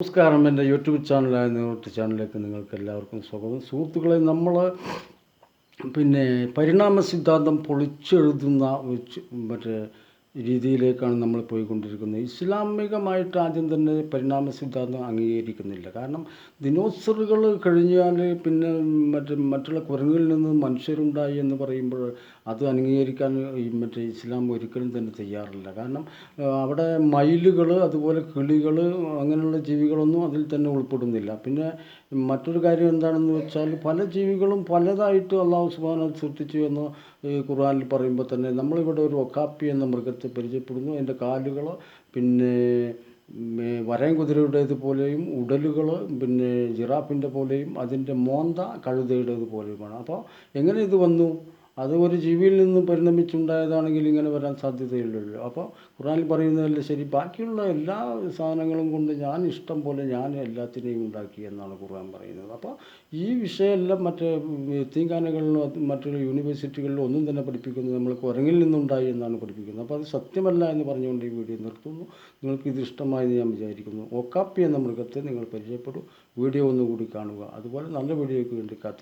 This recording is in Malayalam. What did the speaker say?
നമസ്കാരം. എന്റെ യൂട്യൂബ് ചാനലായ നിങ്ങളുടെ ചാനലിലേക്ക് നിങ്ങൾക്ക് എല്ലാവർക്കും സ്വാഗതം. സുഹൃത്തുക്കളെ നമ്മൾ പിന്നെ പരിണാമ സിദ്ധാന്തം പൊളിച്ചെഴുതുന്ന മറ്റേ രീതിയിലേക്കാണ് നമ്മൾ പോയിക്കൊണ്ടിരിക്കുന്നത്. ഇസ്ലാമികമായിട്ട് ആദ്യം തന്നെ പരിണാമ സിദ്ധാന്തം അംഗീകരിക്കുന്നില്ല. കാരണം ദിനോസറുകൾ കഴിഞ്ഞാൽ പിന്നെ മറ്റ് മറ്റുള്ള കുരങ്ങുകളിൽ നിന്ന് മനുഷ്യരുണ്ടായി എന്ന് പറയുമ്പോൾ അത് അംഗീകരിക്കാൻ ഈ മറ്റേ ഇസ്ലാം ഒരിക്കലും തന്നെ തയ്യാറില്ല. കാരണം അവിടെ മയിലുകൾ അതുപോലെ കിളികൾ അങ്ങനെയുള്ള ജീവികളൊന്നും അതിൽ തന്നെ ഉൾപ്പെടുന്നില്ല. പിന്നെ മറ്റൊരു കാര്യം എന്താണെന്ന് വെച്ചാൽ പല ജീവികളും പലതായിട്ട് അള്ളാഹു സുബാന സൃഷ്ടിച്ചു എന്ന് ഖുർആനിൽ പറയുമ്പോൾ തന്നെ നമ്മളിവിടെ ഒരു ഒക്കാപ്പി എന്ന മൃഗത്തെ പരിചയപ്പെടുന്നു. അതിന്റെ കാലുകൾ പിന്നെ വരയൻ കുതിരയുടേത് പോലെയും ഉടലുകൾ പിന്നെ ജിറാഫിന്റെ പോലെയും അതിന്റെ മോന്ത കഴുതയുടേത് പോലെയുമാണ്. അപ്പോൾ എങ്ങനെ ഇത് വന്നു? അത് ഒരു ജീവിയിൽ നിന്ന് പരിണമിച്ചുണ്ടായതാണെങ്കിൽ ഇങ്ങനെ വരാൻ സാധ്യതയില്ലല്ലോ അപ്പോൾ ഖുറാനിൽ പറയുന്നതല്ലേ ശരി? ബാക്കിയുള്ള എല്ലാ സാധനങ്ങളും കൊണ്ട് ഞാൻ ഇഷ്ടം പോലെ ഞാൻ എല്ലാത്തിനെയും ഉണ്ടാക്കി എന്നാണ് ഖുർആൻ പറയുന്നത്. അപ്പോൾ ഈ വിഷയമെല്ലാം മറ്റേ തീങ്കാനകളിലോ മറ്റുള്ള യൂണിവേഴ്സിറ്റികളിലും ഒന്നും തന്നെ പഠിപ്പിക്കുന്നത് നമ്മൾ കുരങ്ങിൽ നിന്നുണ്ടായി എന്നാണ് പഠിപ്പിക്കുന്നത്. അപ്പോൾ അത് സത്യമല്ല എന്ന് പറഞ്ഞുകൊണ്ട് ഈ വീഡിയോ നിർത്തുന്നു. നിങ്ങൾക്ക് ഇത് ഇഷ്ടമായെന്ന് ഞാൻ വിചാരിക്കുന്നു. ഒക്കാപ്പി എന്ന മൃഗത്തെ നിങ്ങൾ പരിചയപ്പെടും. വീഡിയോ ഒന്നുകൂടി കാണുക. അതുപോലെ നല്ല വീഡിയോയ്ക്ക് വേണ്ടി കാത്തി